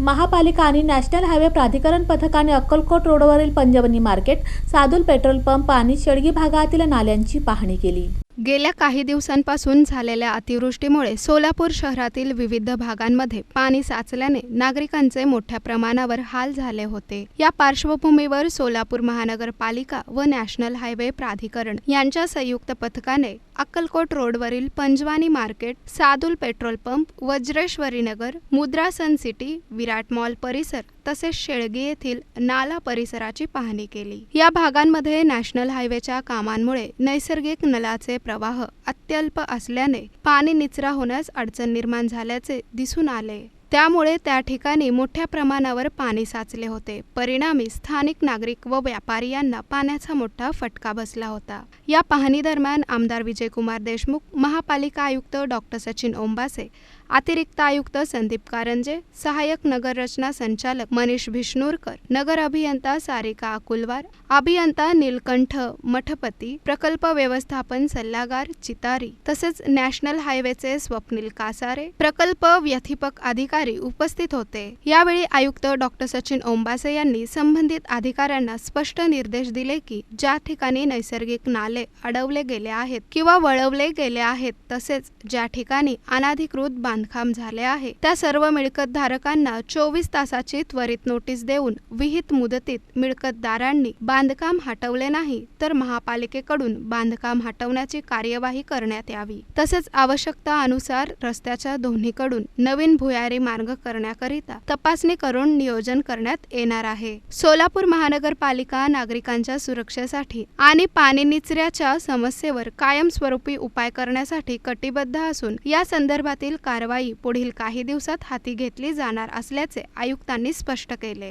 महापालिका आणि national highway प्राधिकरण पथकाने अक्कलकोट रोडवरील Panjwani market Sadul petrol pump आणि शेळगी भागातील नाल्यांची पाहणी केली. गेल्या काही दिवसांपासून झालेल्या अतिवृष्टीमुळे सोलापूर शहरातील विविध भागांमध्ये पाणी साचल्याने नागरिकांचे मोठ्या प्रमाणावर हाल झाले होते. या पार्श्वभूमीवर सोलापूर महानगरपालिका व नॅशनल हायवे प्राधिकरण यांच्या संयुक्त पथकाने अक्कलकोट रोडवरील Panjwani market Sadul petrol pump Vajreshwari Nagar Mudra Sun City विराट मॉल परिसर तसेच शेळगी येथील नाला परिसराची पाहणी केली. या भागांमध्ये नॅशनल हायवेच्या कामांमुळे नैसर्गिक नलाचे प्रवाह अत्यल्प असल्याने पाणी निचरा होण्यास अडचण निर्माण झाल्याचे दिसून आले. त्यामुळे त्या ठिकाणी मोठ्या प्रमाणावर पाणी साचले होते. परिणामी स्थानिक नागरिक व व्यापारी यांना पाण्याचा मोठा फटका बसला होता. या पाहणी दरम्यान आमदार विजयकुमार देशमुख महापालिका आयुक्त डॉक्टर सचिन ओंबासे अतिरिक्त आयुक्त संदीप कारंजे सहाय्यक नगररचना संचालक मनीष भिष्णूरकर नगर अभियंता सारिका अकुलवार अभियंता नीलकंठ मठपती प्रकल्प व्यवस्थापन सल्लागार चितारी तसेच नॅशनल हायवेचे स्वप्नील कासारे प्रकल्प व्यथिपक अधिकारी उपस्थित होते. यावेळी आयुक्त डॉक्टर सचिन ओंबासे यांनी संबंधित अधिकाऱ्यांना स्पष्ट निर्देश दिले की ज्या ठिकाणी नैसर्गिक नाले अडवले गेले आहेत किंवा वळवले गेले आहेत तसेच ज्या ठिकाणी अनाधिकृत बांधकाम झाले आहे. त्या सर्व मिळकतधारकांना चोवीस तासाची त्वरित नोटीस देऊन विहित मुदतीत मिळकतदारांनी बांधकाम हटवले नाही तर महापालिकेकडून बांधकाम हटवण्याची कार्यवाही करण्यात यावी. तसेच आवश्यकता अनुसार रस्त्याच्या दोन्हीकडून नवीन भुयारी मार्ग करण्याकरिता तपासणी करून नियोजन करण्यात येणार आहे. सोलापूर महानगरपालिका नागरिकांच्या सुरक्षेसाठी आणि पाणी निचऱ्याच्या समस्येवर कायमस्वरूपी उपाय करण्यासाठी कटिबद्ध असून या संदर्भातील कारवाई पुढील काही दिवसात हाती घेतली जाणार असल्याचे आयुक्तांनी स्पष्ट केले.